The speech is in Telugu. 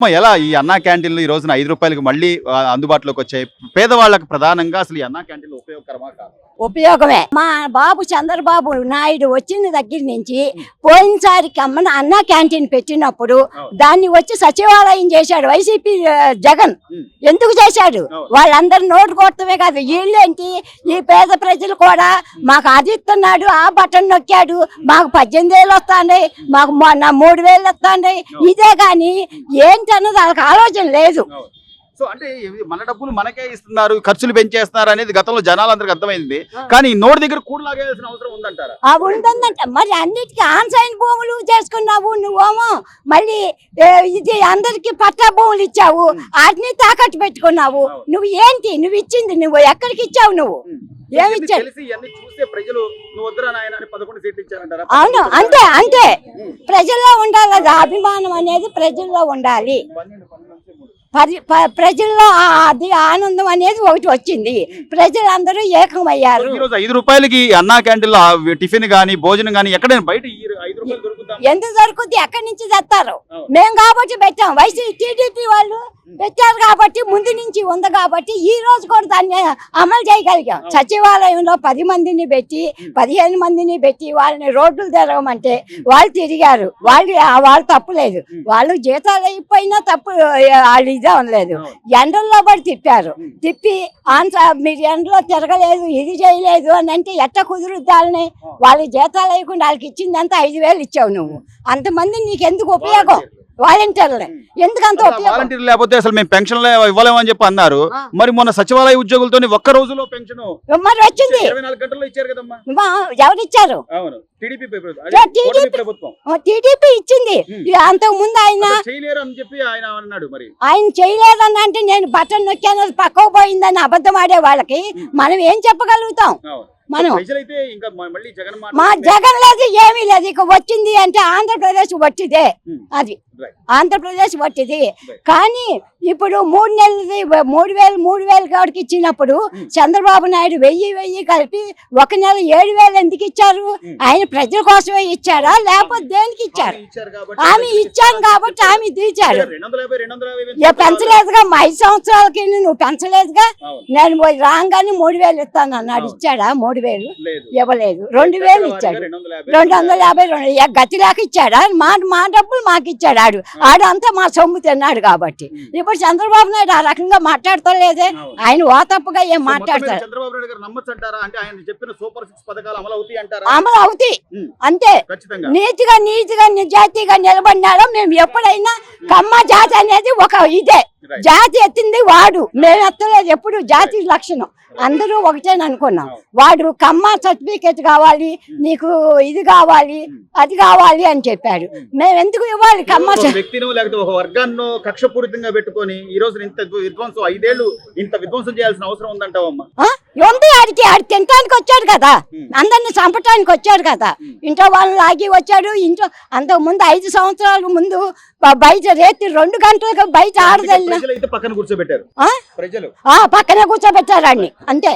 ఎలా ఈ అన్నా క్యాంటీన్లు ఈ రోజున ఐదు రూపాయలకి మళ్ళీ అందుబాటులోకి వచ్చాయి? పేదవాళ్ళకి ప్రధానంగా అసలు ఈ అన్నా క్యాంటీన్లు ఉపయోగకరమా కాదు? ఉపయోగమే. మా బాబు చంద్రబాబు నాయుడు వచ్చిన దగ్గర నుంచి పోయినసారి కమ్మన అన్న క్యాంటీన్ పెట్టినప్పుడు దాన్ని వచ్చి సచివాలయం చేశాడు వైసీపీ జగన్. ఎందుకు చేశాడు. వాళ్ళందరూ నోటు కొడతమే కాదు. వీళ్ళేంటి? ఈ పేద ప్రజలు కూడా మాకు అది ఇస్తున్నాడు ఆ బటన్ నొక్కాడు మాకు పద్దెనిమిది వేలు వస్తాయి మాకు మొన్న మూడు వేలు వస్తాయి ఇదే కానీ ఏంటన్నది వాళ్ళకి ఆలోచన లేదు. సో అంటే మన డబ్బులు మనకే ఇస్తున్నారు ఖర్చులు పెంచేస్తున్నారు అనేది గతంలో జనాలందరికి అర్థమైంది. కానీ నోటి దగ్గర కూడలాగేయాల్సిన అవసరం ఉందంటారా? ఉంటుందంట మరి అన్నిటికీ ఆన్సైన్ భూములు చేసుకున్నావు నువ్వేమో. మళ్ళీ ఇది అందరికి పట్టా భూములు ఇచ్చావు. వాటిని తాకట్టు పెట్టుకున్నావు. నువ్వు ఏంటి? నువ్వు ఇచ్చింది నువ్వు. ఎక్కడికి ఇచ్చావు నువ్వు? ఏమి ఇవన్నీ ఇచ్చావు? తెలిసి ఇవన్నీ చూస్తే ప్రజలు నువ్వు వద్దురా నాయన. అవును అంతే అంతే. ప్రజల్లో ఉండాలి అది అభిమానం అనేది ప్రజల్లో ఉండాలి. ప్రజల్లో ఆ- అది ఆనందం అనేది ఒకటి వచ్చింది. ప్రజలందరూ ఏకమయ్యారు. ఐదు రూపాయలకి అన్నా క్యాంటీన్లో టిఫిన్ గానీ భోజనం గానీ ఎక్కడైనా బయట ఈ ఐదు రూపాయలు దొరుకుతా ఎందుకు దొరుకుద్ది? ఎక్కడి నుంచి తెస్తారు. మేము కాబట్టి పెట్టాం. వైసీపీ టీడీపీ వాళ్ళు పెట్టారు కాబట్టి ముందు నుంచి ఉంది కాబట్టి ఈ రోజు కూడా దాన్ని అమలు చేయగలిగాం. సచివాలయంలో పది మందిని పెట్టి పదిహేను మందిని పెట్టి వాళ్ళని రోడ్లు తిరగమంటే వాళ్ళు తిరిగారు. వాళ్ళు వాళ్ళు తప్పులేదు వాళ్ళు జీతాలు అయిపోయినా తప్పు వాళ్ళు ఇదే అనలేదు ఎండల్లో పడి తిప్పారు. తిప్పి ఆన్స మీరు ఎండలో తిరగలేదు ఇది చేయలేదు అని అంటే ఎట్ట కుదురుద్ది వాళ్ళని? వాళ్ళకి జీతాలు వేయకుండా వాళ్ళకి ఇచ్చిందంతా ఐదు వేలు ఇచ్చావు నువ్వు. అంతమంది నీకు ఎందుకు ఉపయోగం? వాలంటీర్లే. ఎందుకు అంత ఉపయోగం? వాలంటీర్ లేకపోతే అసలు మేము పెన్షన్ ఇవ్వలేమని చెప్పి అన్నారు. మరి మొన్న సచివాలయ ఉద్యోగులతో ఒక్క రోజులో పెన్షన్ మరి వచ్చింది. గంటల్లో ఇచ్చారు టీడీపీ ఇచ్చింది. అంతకు ముందు ఆయన చేయలేరు అని ఆయన చేయలేదని అంటే నేను బటన్ నొక్కాను పక్కకు పోయిందని అబద్ధం ఆడే వాళ్ళకి మనం ఏం చెప్పగలుగుతాం. మనం మ- జగన్ లేదు ఏమీ లేదు. ఇక వచ్చింది అంటే ఆంధ్రప్రదేశ్ వచ్చిదే. అది. ఆంధ్రప్రదేశ్ వచ్చింది. కానీ ఇప్పుడు మూడు నెలలది మూడు వేలు మూడు వేలు కాడికి ఇచ్చినప్పుడు చంద్రబాబు నాయుడు వెయ్యి వెయ్యి కలిపి ఒక నెల ఏడు వేలు ఎందుకు ఇచ్చారు? ఆయన ప్రజల కోసమే ఇచ్చారా? లేకపోతే దేనికి ఇచ్చారు? ఆమె ఇచ్చాను కాబట్టి ఆమె ఏ పెంచలేదుగా? మా ఐదు సంవత్సరాలకి నువ్వు పెంచలేదుగా. నేను రాగానే మూడు వేలు ఇస్తాను అన్నాడు. ఇచ్చాడా? మూడు వేలు. లేదు. ఇవ్వలేదు. రెండు వేలు ఇచ్చాడు. రెండు వందల యాభై రెండు గతి లేక ఇచ్చాడా? మా మా డబ్బులు మాకు ఇచ్చాడు ఆడు. ఆడంతా మా సొమ్ము తిన్నాడు కాబట్టి. ఇప్పుడు చంద్రబాబు నాయుడు ఆ రకంగా మాట్లాడతలేదే. ఆయన ఓతప్పుగా ఏం పథకాలు అమలు అవుతాయి. అంతే. నీతిగా నీతిగా నిజాయితీగా నిలబడినాడో మేము ఎప్పుడైనా కమ్మ జాతి అనేది ఒక ఇదే. జాతి ఎత్తింది వాడు. మేము ఎత్తలేదు ఎప్పుడు. జాతి లక్షణం. అందరూ ఒకటేని అనుకున్నాం. వాడు కమ్మ సర్టిఫికేట్ కావాలి నీకు ఇది కావాలి అది కావాలి అని చెప్పాడు. మేము ఎందుకు ఇవ్వాలి కమ్మ వ్యక్తినో లేకపోతే ఒక వర్గాన్నో కక్షపూరితంగా పెట్టుకొని ఈ రోజు ఇంత విధ్వంసం ఐదేళ్ళు ఇంత విధ్వంసం చేయాల్సిన అవసరం ఉందంటావమ్మా? ఉంది ఆడికి? ఆడి తినటానికి వచ్చాడు కదా. అందరిని చంపటానికి వచ్చాడు కదా. ఇంట్లో వాళ్ళని లాగి వచ్చాడు. ఇంట్లో అంతకు ముందు ఐదు సంవత్సరాల ముందు బయట రేతి రెండు గంటలకు బయట ఆడదల్లిన పక్కన కూర్చోబెట్టారు. ఆ? ప్రజలు. ఆ పక్కనే కూర్చోబెట్టారు ఆడిని అంతే.